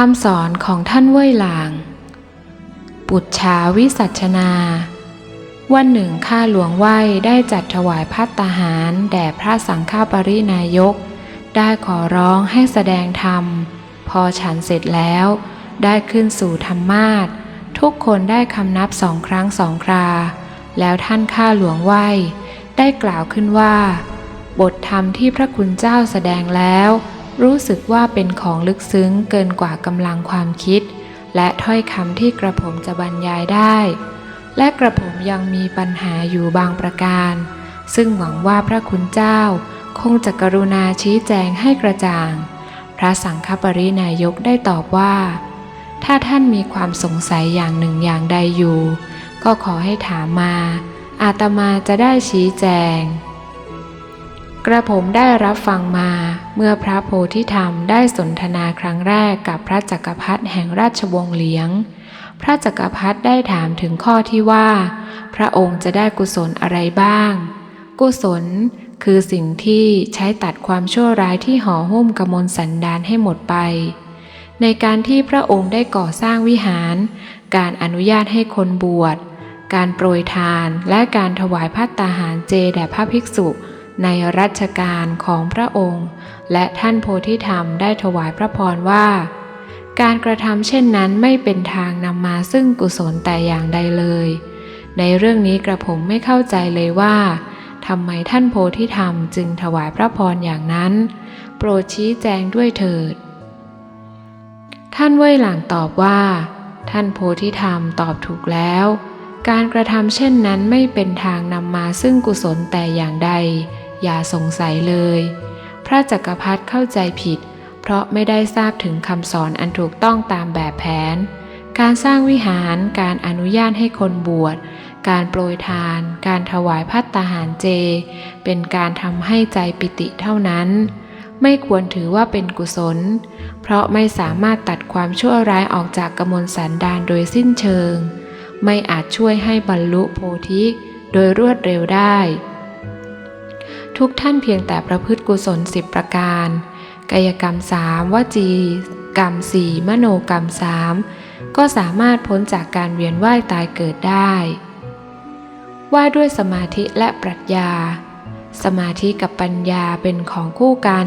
คำสอนของท่านเว่ยหลาง ปุจฉาวิสัชนา วันหนึ่งข้าหลวงไหวได้จัดถวายพัตตาหารแด่พระสังฆปรินายก ได้ขอร้องให้แสดงธรรม พอฉันเสร็จแล้ว ได้ขึ้นสู่ธรรมาสทุกคนได้คำนับสองครั้งสองครา แล้วท่านข้าหลวงไหวได้กล่าวขึ้นว่า บทธรรมที่พระคุณเจ้าแสดงแล้ว รู้สึกว่าเป็นของลึกซึ้งเกินกว่ากำลังความคิด และถ้อยคำที่กระผมจะบรรยายได้ และกระผมยังมีปัญหาอยู่บางประการ ซึ่งหวังว่าพระคุณเจ้า คงจะกรุณาชี้แจงให้กระจ่าง พระสังฆปรินายกได้ตอบว่า ถ้าท่านมีความสงสัยอย่างหนึ่งอย่างใดอยู่ ก็ขอให้ถามมา อาตมาจะได้ชี้แจง กระผมได้รับฟังมาเมื่อพระโพธิธรรมได้สนทนาครั้งแรกกับพระจักรพรรดิแห่งราชวงศ์เหลียง พระจักรพรรดิได้ถามถึงข้อที่ว่า พระองค์จะได้กุศลอะไรบ้าง กุศลคือสิ่งที่ใช้ตัดความชั่วร้ายที่ห่อหุ้มกมลสันดานให้หมดไป ในการที่พระองค์ได้ก่อสร้างวิหาร การอนุญาตให้คนบวช การโปรยทานและการถวายพัตตาหารเจแด่พระภิกษุ ในรัชกาลของพระองค์ และท่านโพธิธรรมได้ถวายพระพรว่า การกระทำเช่นนั้นไม่เป็นทางนำมาซึ่งกุศลแต่อย่างใดเลย ในเรื่องนี้กระผมไม่เข้าใจเลยว่าทำไมท่านโพธิธรรมจึงถวายพระพรอย่างนั้น โปรดชี้แจงด้วยเถิด ท่านเว่ยหลางตอบว่า ท่านโพธิธรรมตอบถูกแล้ว การกระทำเช่นนั้นไม่เป็นทางนำมาซึ่งกุศลแต่อย่างใด อย่าสงสัยเลย พระจักรพรรดิเข้าใจผิด เพราะไม่ได้ทราบถึงคำสอนอันถูกต้องตามแบบแผน การสร้างวิหาร การอนุญาตให้คนบวช การโปรยทาน การถวายพัตตาหารเจ เป็นการทำให้ใจปิติเท่านั้น ไม่ควรถือว่าเป็นกุศล เพราะไม่สามารถตัดความชั่วร้ายออกจากกมลสันดานโดยสิ้นเชิง ไม่อาจช่วยให้บรรลุโพธิโดยรวดเร็วได้ ทุกท่านเพียงแต่ประพฤติกุศลสิบประการ กายกรรมสามวจีกรรมสี่มโนกรรมสามก็สามารถพ้นจากการเวียนว่ายตายเกิดได้ ว่าด้วยสมาธิและปรัชญา สมาธิกับปัญญาเป็นของคู่กัน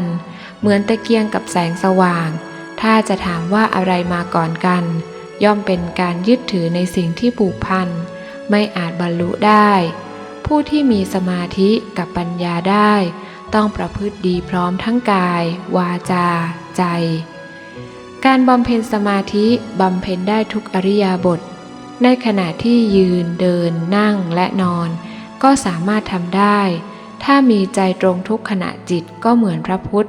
เหมือนตะเกียงกับแสงสว่าง ถ้าจะถามว่าอะไรมาก่อนกัน ย่อมเป็นการยึดถือในสิ่งที่ผูกพัน ไม่อาจบรรลุได้ ผู้ที่มีสมาธิกับปัญญาได้ ต้องประพฤติดีพร้อมทั้งกาย วาจา ใจ การบำเพ็ญสมาธิบำเพ็ญได้ทุกอริยบท ในขณะที่ยืนเดินนั่งและนอน ก็สามารถทำได้ ถ้ามีใจตรงทุกขณะจิตก็เหมือนพระพุทธ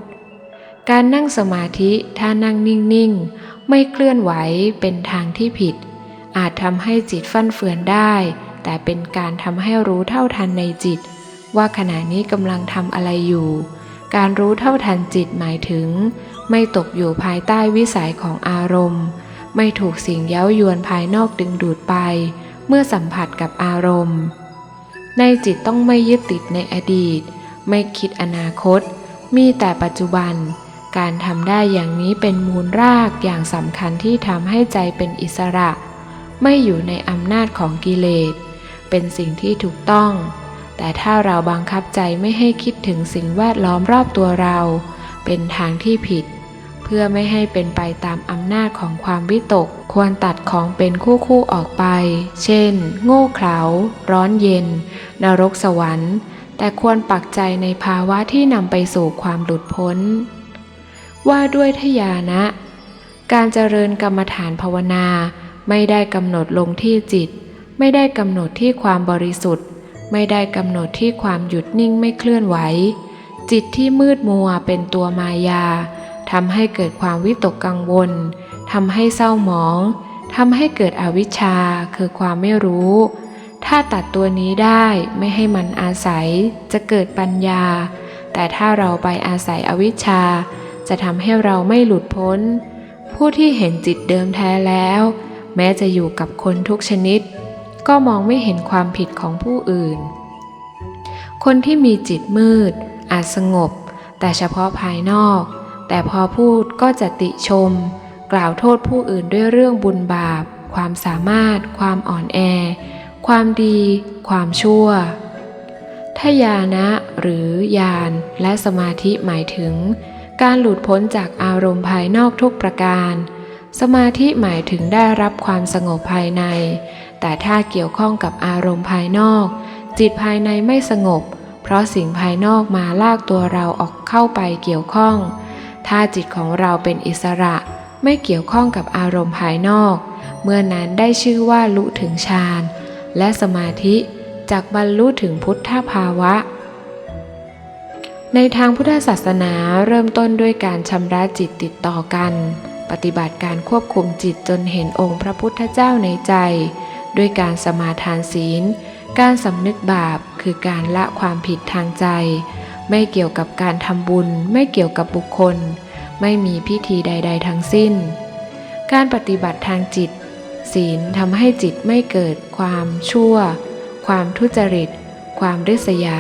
การนั่งสมาธิถ้านั่งนิ่งๆ ไม่เคลื่อนไหวเป็นทางที่ผิด อาจทำให้จิตฟั่นเฟือนได้ แต่เป็นการทำให้รู้เท่าทันในจิต ว่าขณะนี้กำลังทำอะไรอยู่ การรู้เท่าทันจิตหมายถึง ไม่ตกอยู่ภายใต้วิสัยของอารมณ์ ไม่ถูกสิ่งเย้ายวนภายนอกดึงดูดไป เมื่อสัมผัสกับอารมณ์ ในจิตต้องไม่ยึดติดในอดีต ไม่คิดอนาคต มีแต่ปัจจุบัน การทำได้อย่างนี้เป็นมูลรากอย่างสำคัญที่ทำให้ใจเป็นอิสระไม่อยู่ในอำนาจของกิเลส เป็นสิ่งที่ถูกต้อง แต่ถ้าเราบังคับใจไม่ให้คิดถึงสิ่งแวดล้อมรอบตัวเรา เป็นทางที่ผิด เพื่อไม่ให้เป็นไปตามอำนาจของความวิตก ควรตัดของเป็นคู่คู่ๆออกไป เช่น โง่เขลา ร้อนเย็น นรกสวรรค์ แต่ควรปักใจในภาวะที่นำไปสู่ความหลุดพ้น ว่าด้วยทยานะ การเจริญกรรมฐานภาวนาไม่ได้กำหนดลงที่จิต ไม่ได้กำหนดที่ความบริสุทธิ์ ไม่ได้กำหนดที่ความหยุดนิ่งไม่เคลื่อนไหว จิตที่มืดมัวเป็นตัวมายาทำให้เกิดความวิตกกังวลทำให้เศร้าหมองทำให้เกิดอวิชชาคือความไม่รู้ ถ้าตัดตัวนี้ได้ไม่ให้มันอาศัยจะเกิดปัญญา แต่ถ้าเราไปอาศัยอวิชชา จะทำให้เราไม่หลุดพ้น ผู้ที่เห็นจิตเดิมแท้แล้ว แม้จะอยู่กับคนทุกชนิด ก็มองไม่เห็นความผิดของผู้อื่น คนที่มีจิตมืด อาจสงบ แต่เฉพาะภายนอก แต่พอพูดก็จะติชม กล่าวโทษผู้อื่นด้วยเรื่องบุญบาป ความสามารถ ความอ่อนแอ ความดี ความชั่วถ้าญาณะหรือญาณและสมาธิหมายถึง การหลุดพ้นจากอารมณ์ภายนอกทุกประการ สมาธิหมายถึงได้รับความสงบภายใน แต่ถ้าเกี่ยวข้องกับอารมณ์ภายนอก จิตภายในไม่สงบ เพราะสิ่งภายนอกมาลากตัวเราออกเข้าไปเกี่ยวข้อง ถ้าจิตของเราเป็นอิสระ ไม่เกี่ยวข้องกับอารมณ์ภายนอก เมื่อนั้นได้ชื่อว่าลุถึงฌานและสมาธิจากบรรลุถึงพุทธภาวะ ในทางพุทธศาสนาเริ่มต้นด้วยการชำระจิตติดต่อกัน ปฏิบัติการควบคุมจิตจนเห็นองค์พระพุทธเจ้าในใจ ด้วยการสมาทานศีล การสำนึกบาปคือการละความผิดทางใจ ไม่เกี่ยวกับการทำบุญ ไม่เกี่ยวกับบุคคล ไม่มีพิธีใด ๆ ทั้งสิ้น การปฏิบัติทางจิต ศีลทำให้จิตไม่เกิดความชั่ว ความทุจริต ความริษยา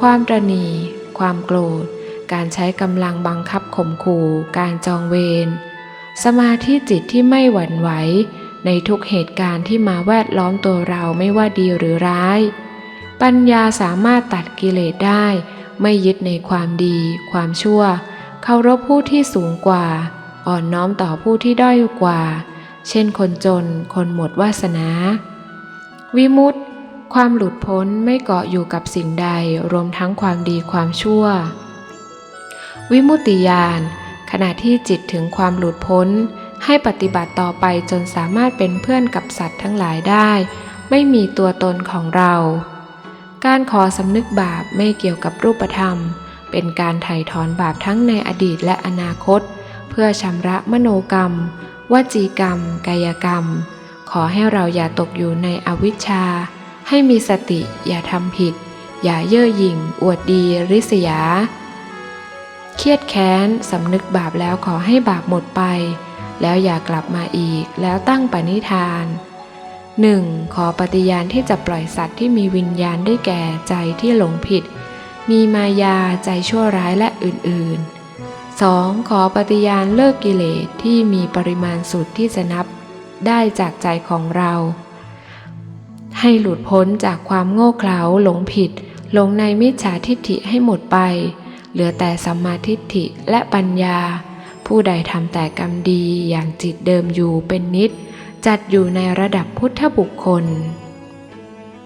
ความตรณี ความโกรธ การใช้กำลังบังคับข่มขู่ การจองเวร สมาธิจิตที่ไม่หวั่นไหว ในทุกเหตุการณ์ที่มาแวดล้อมตัวเราไม่ว่าดีหรือร้าย ปัญญาสามารถตัดกิเลสได้ ไม่ยึดในความดี ความชั่ว เคารพผู้ที่สูงกว่า อ่อนน้อมต่อผู้ที่ด้อยกว่า เช่นคนจน คนหมดวาสนา วิมุตติ ความหลุดพ้นไม่เกาะอยู่กับสิ่งใดรวมทั้งความดีความชั่ว วิมุตติญาณขณะที่จิตถึงความหลุดพ้น ให้ปฏิบัติต่อไปจนสามารถเป็นเพื่อนกับสัตว์ทั้งหลายได้ ไม่มีตัวตนของเรา การขอสำนึกบาปไม่เกี่ยวกับรูปธรรม เป็นการไถ่ถอนบาปทั้งในอดีตและอนาคต เพื่อชำระมโนกรรม วจีกรรม กายกรรม ขอให้เราอย่าตกอยู่ในอวิชชา ให้มีสติอย่าทำผิด อย่าเย่อหยิ่ง อวดดี ริษยา เครียดแค้นสำนึกบาปแล้วขอให้บาปหมดไป แล้วอย่ากลับมาอีกแล้วตั้งปณิธาน 1. ขอปฏิญาณที่จะปล่อยสัตว์ที่มีวิญญาณได้แก่ใจที่หลงผิด มีมายาใจชั่วร้ายและอื่นๆ 2. ขอปฏิญาณเลิกกิเลสที่มีปริมาณสุดที่จะนับได้จากใจของเรา ให้หลุดพ้นจากความโง่เขลาหลงผิด หลงในมิจฉาทิฏฐิให้หมดไป เหลือแต่สัมมาทิฏฐิและปัญญา ผู้ใดทำแต่กรรมดีอย่างจิตเดิมอยู่เป็นนิด จัดอยู่ในระดับพุทธบุคคล